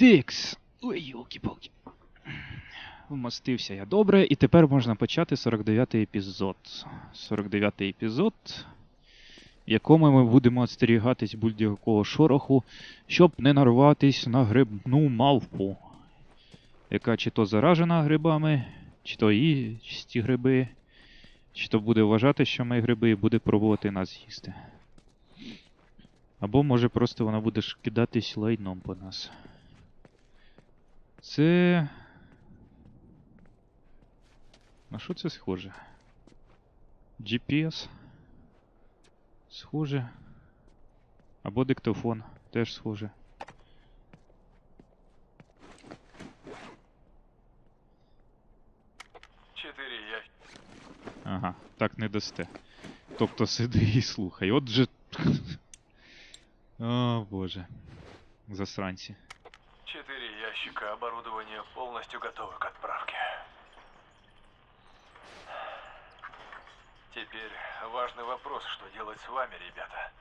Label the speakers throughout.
Speaker 1: Тикс. Ой, йолки-палки. Вмостився я добре, і тепер можна почати 49-й епізод. 49-й епізод, в якому ми будемо остерігатись будь-якого шороху, щоб не нарватись на грибну мавпу, яка чи то заражена грибами, чи то їсті гриби, чи то буде вважати, що ми гриби, і буде пробувати нас їсти. Або може просто вона буде кидатись лайном по нас. Це. На що це схоже? GPS. Схоже. Або диктофон. Теж схоже. Ага, так не дасте. Тобто сиди і слухай. Отже. О, боже. Засранці.
Speaker 2: Ящика оборудования полностью готовы к отправке. Теперь важный вопрос, что делать с вами, ребята.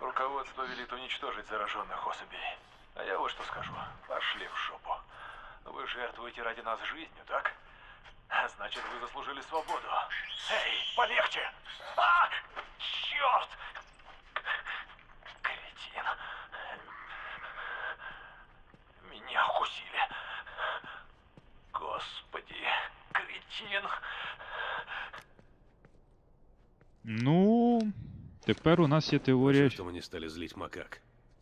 Speaker 2: Руководство велит уничтожить зараженных особей. А я вот что скажу. Пошли в шопу. Вы жертвуете ради нас жизнью, так? А Значит, вы заслужили свободу. Эй, полегче! А! Черт! Кретин.
Speaker 1: Ну. Тепер у нас є теорія.
Speaker 3: Хорошо, что мы стали злить макак.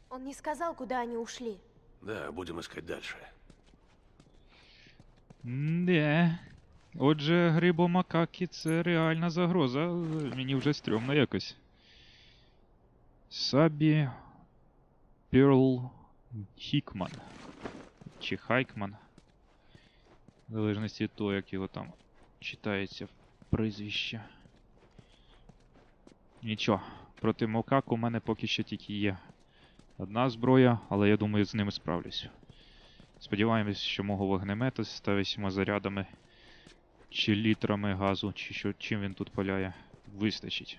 Speaker 4: Он не сказал, куда они ушли.
Speaker 3: Да, будем искать дальше.
Speaker 1: Не. Отже, грибомакаки це реальна загроза. Мені вже стрьомно якось. Сабі Перл Хікман. Чи Хайкман. В залежності від того, як його там читається прізвище. Нічого, проти Макак у мене поки що тільки є одна зброя, але я думаю, з ними справлюсь. Сподіваємось, що мого вогнемета з 108 зарядами чи літрами газу, чи що, чим він тут паляє, вистачить.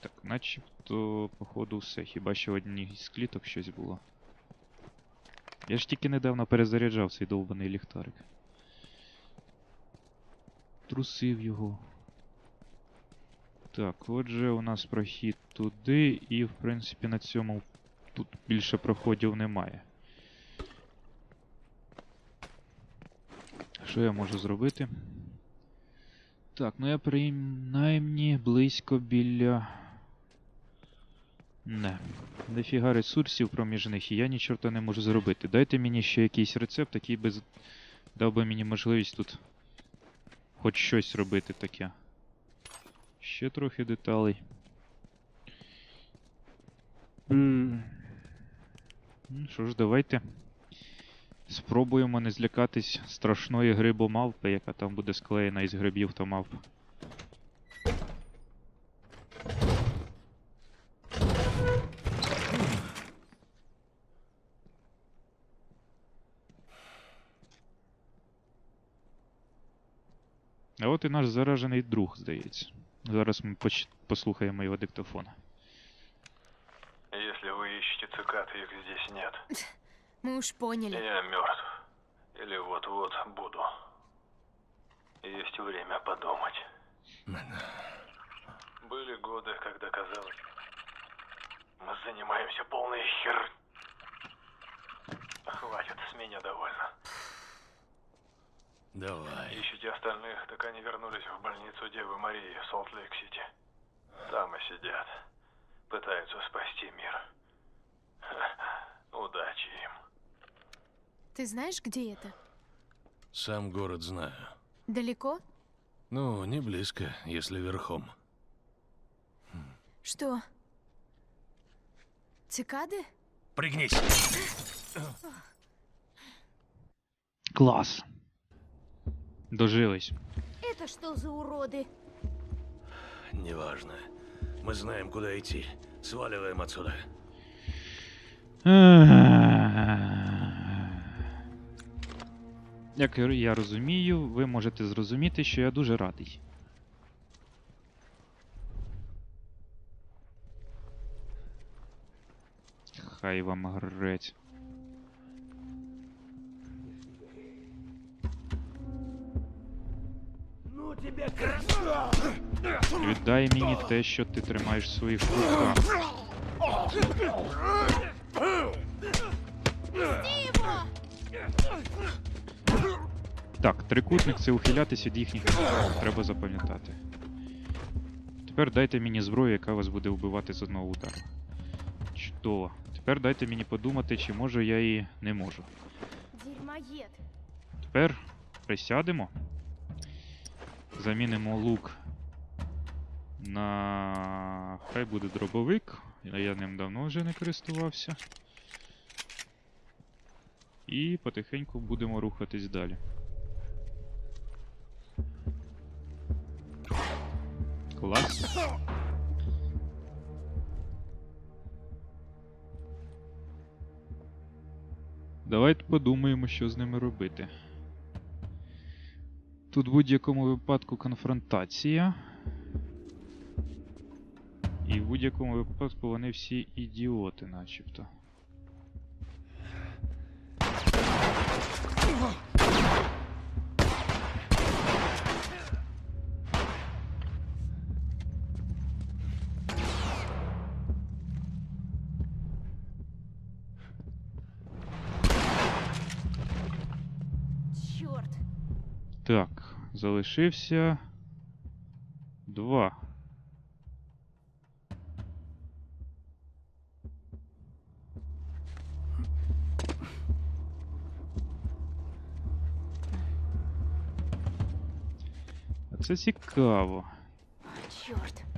Speaker 1: Так, начебто, походу, все. Хіба що одній з кліток щось було. Я ж тільки недавно перезаряджав цей довбаний ліхтарик. Трусив його. Так, отже, у нас прохід туди, і, в принципі, на цьому тут більше проходів немає. Що я можу зробити? Так, ну я принаймні близько біля. Не. Дофіга ресурсів проміж них, і я ні чорта не можу зробити. Дайте мені ще якийсь рецепт, який би дав би мені можливість тут хоч щось робити таке. Ще трохи деталей. Ну що ж, давайте. Спробуємо не злякатись страшної грибомавпи, яка там буде склеєна із грибів та мавп. А от і наш заражений друг, здається. Зараз ми поч- послухаємо його диктофон.
Speaker 2: Если вы ищете цикад, их здесь нет.
Speaker 4: Мы уж поняли.
Speaker 2: Я мертв. Или вот-вот буду. Есть время подумать. Были годы, когда казалось, мы занимаемся полной хер... Хватит, с меня довольно.
Speaker 3: Давай.
Speaker 2: Ищите остальных, так они вернулись в больницу Девы Марии в Солт-Лейк-Сити. Там и сидят. Пытаются спасти мир. Удачи им.
Speaker 4: Ты знаешь, где это?
Speaker 3: Сам город знаю.
Speaker 4: Далеко?
Speaker 3: Ну, не близко, если верхом.
Speaker 4: Что? Цикады?
Speaker 3: Пригнись!
Speaker 1: Клас! Дожились.
Speaker 4: Это что за уроды?
Speaker 3: Неважно. Мы знаем, куда идти. Сваливаем отсюда.
Speaker 1: Як я розумію, ви можете зрозуміти, що я дуже радий. Хай вам грець. Віддай мені те, що ти тримаєш в своїх руках. Так, трикутник це ухилятись від їхніх атак. Треба запам'ятати. Тепер дайте мені зброю, яка вас буде вбивати з одного удару. Чудово. Тепер дайте мені подумати, чи можу я її не можу. Тепер присядемо. Замінимо лук на. Хай буде дробовик. Я ним давно вже не користувався. І потихеньку будемо рухатись далі. Клас. Давайте подумаємо, що з ними робити. Тут в будь-якому випадку конфронтація. І в будь-якому випадку вони всі ідіоти, начебто.
Speaker 4: Черт.
Speaker 1: Так, залишився. Два. А це цікаво.
Speaker 4: Черт.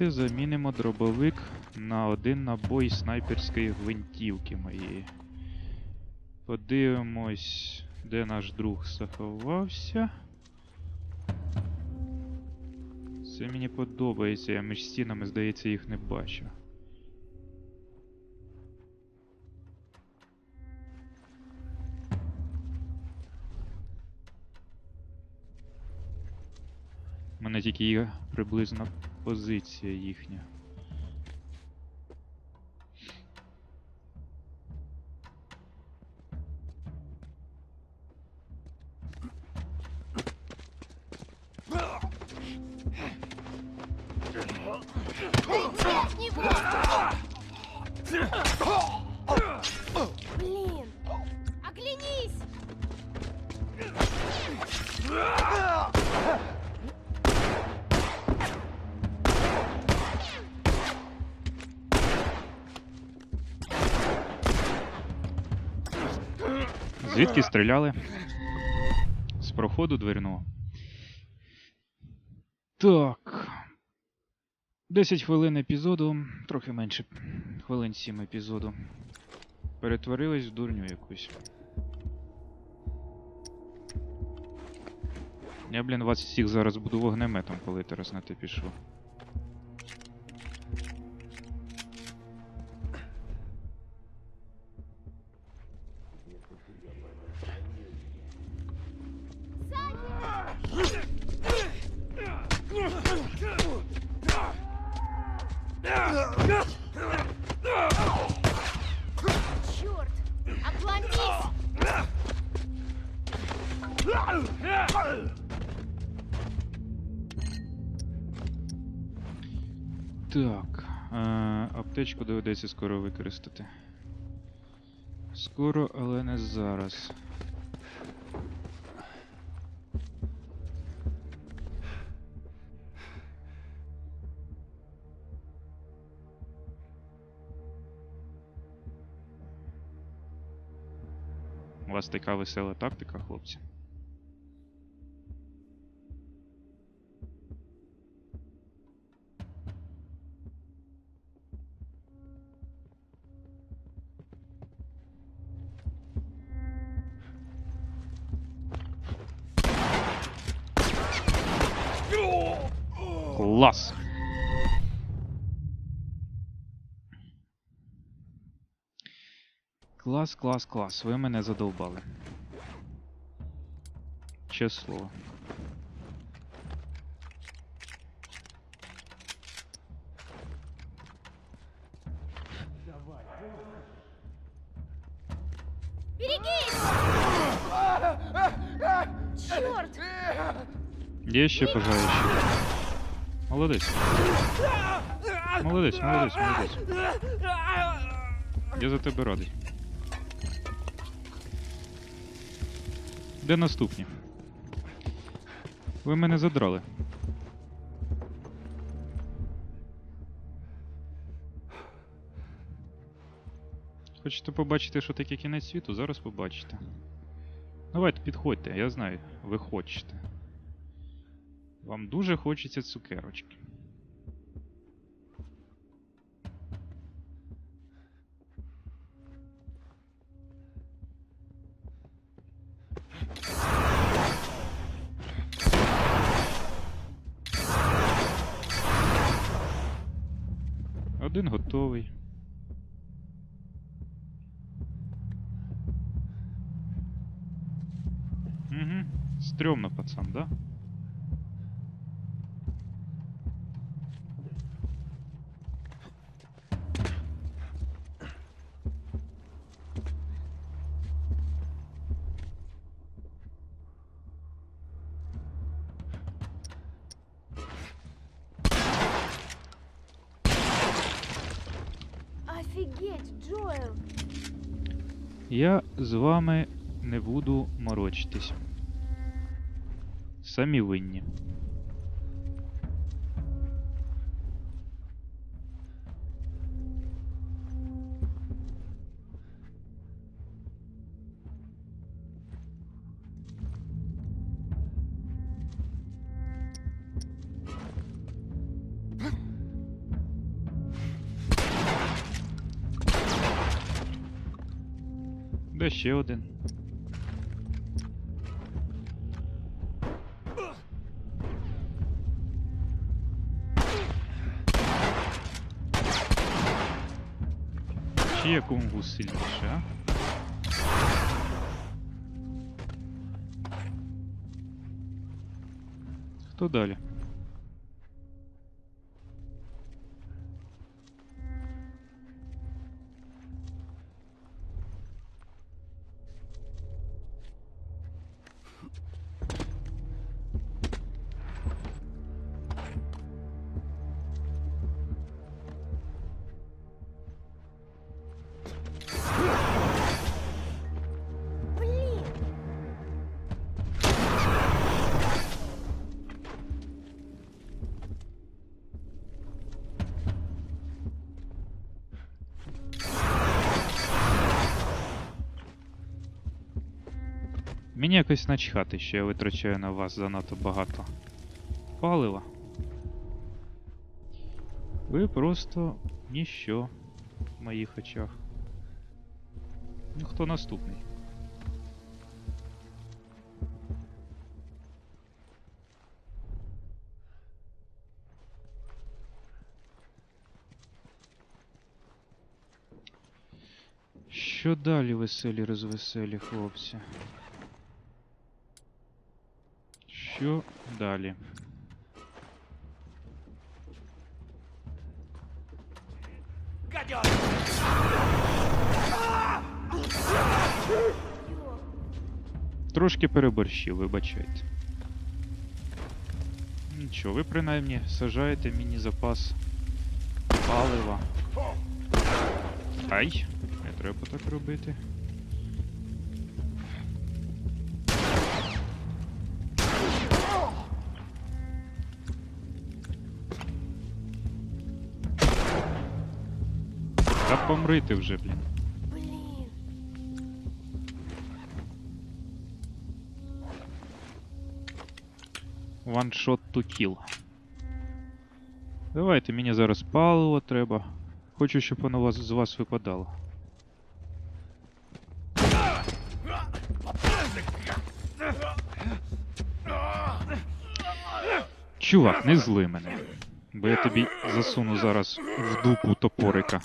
Speaker 1: Давайте замінимо дробовик на один набой снайперської гвинтівки моєї. Подивимось, де наш друг заховався. Це мені подобається, я між стінами, здається, їх не бачу. У мене тільки є приблизна позиція їхня. Звідки стріляли? З проходу дверного. Так. 10 хвилин епізоду, трохи менше. Хвилин 7 епізоду. Перетворились в дурню якусь. Я, блін, вас всіх зараз буду вогнеметом палити, раз на те пішло.
Speaker 4: Черт! Обломись!
Speaker 1: Так. Е, аптечку доведеться скоро використати. Скоро, але не зараз. У вас така весела тактика, хлопці. Клас, клас. Ви мене задовбали. ще слово.
Speaker 4: Черт!
Speaker 1: Є ще бажаючі. Молодець. Молодець, молодець, молодець. Я за тебе радий. Де наступні? Ви мене задрали. Хочете побачити, що таке кінець світу? Зараз побачите. Давайте підходьте, я знаю, ви хочете. Вам дуже хочеться цукерочки. Стрёмно, пацан, да?
Speaker 4: Офигеть, Джоэл!
Speaker 1: Я з вами не буду морочитись. Самі винні. Ще один? Є кунг-фу сильніше, а? Хто далі? Мені якось начхати, що я витрачаю на вас занадто багато палива. Ви просто ніщо в моїх очах. Ну хто наступний? Що далі, веселі розвеселі хлопці? Що далі? Трошки переборщив, вибачайте. Нічого, ви принаймні сажаєте мені запас палива. Ай, не треба так робити. Та помри ти вже, блін. One shot to kill. Давайте, мені зараз паливо треба. Хочу, щоб воно вас, з вас випадало. Чувак, не зли мене. Бо я тобі засуну зараз в дупу топорика.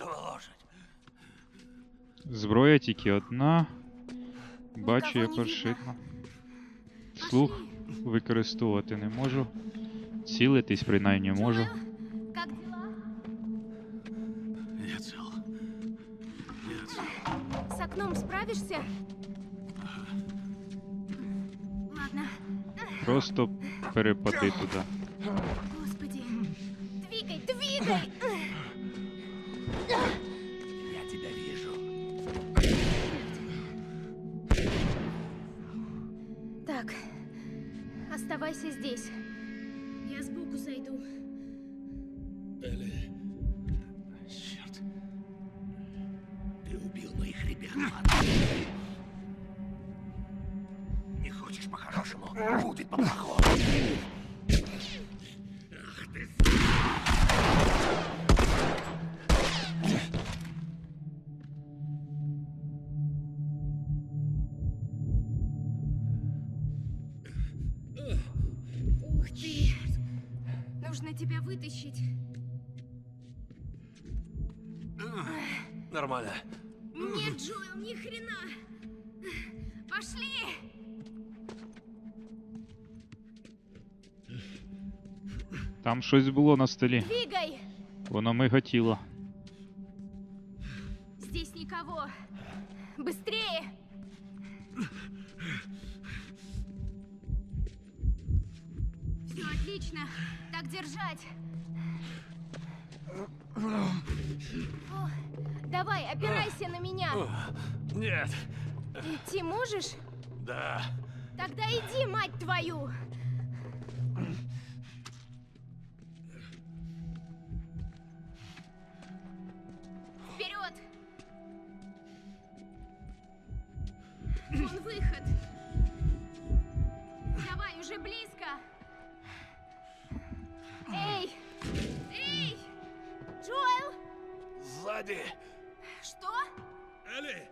Speaker 3: Где лошадь?
Speaker 1: Зброя тільки одна. Бачу, я паршиво. Слух використовувати не можу. Цілитись принаймні можу.
Speaker 3: Я цел. Я цел.
Speaker 4: С окном справишься? Ладно.
Speaker 1: Просто перепади туди.
Speaker 4: Оставайся здесь. Я сбоку зайду. Нужно тебя вытащить.
Speaker 3: Нормально.
Speaker 4: Нет, Джоэл, ни хрена! Пошли!
Speaker 1: Там щось було на столі.
Speaker 4: Двигай!
Speaker 1: Воно миготіло.
Speaker 4: Здесь никого. Быстрее! Так держать. О, давай, опирайся на меня.
Speaker 3: Нет.
Speaker 4: Идти можешь?
Speaker 3: Да.
Speaker 4: Тогда иди, мать твою! Вперед! Вон выход!
Speaker 3: Сзади.
Speaker 4: Что?
Speaker 3: Элли.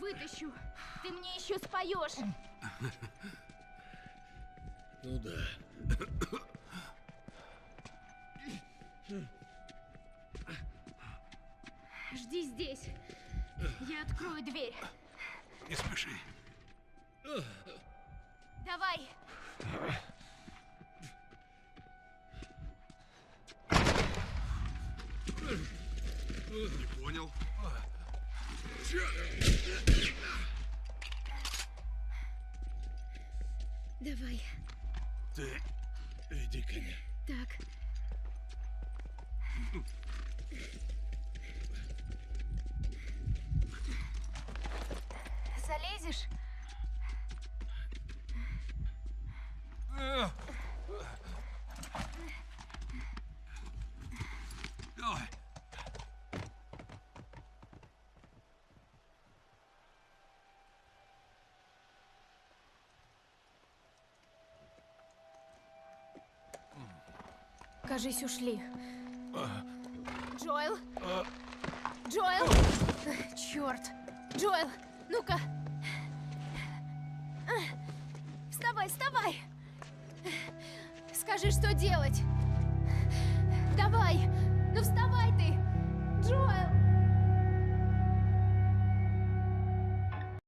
Speaker 4: Вытащу. Ты мне еще споешь.
Speaker 3: Ну да.
Speaker 4: Жди здесь. Я открою дверь.
Speaker 3: Не спеши.
Speaker 4: Давай.
Speaker 3: Не понял.
Speaker 4: Давай.
Speaker 3: Ты иди ко мне.
Speaker 4: Так. Залезешь? Кажись, ушли. Джоэл? Джоэл? Черт! Джоэл, ну-ка! Вставай, вставай! Скажи, что делать! Давай! Ну вставай ты! Джоэл!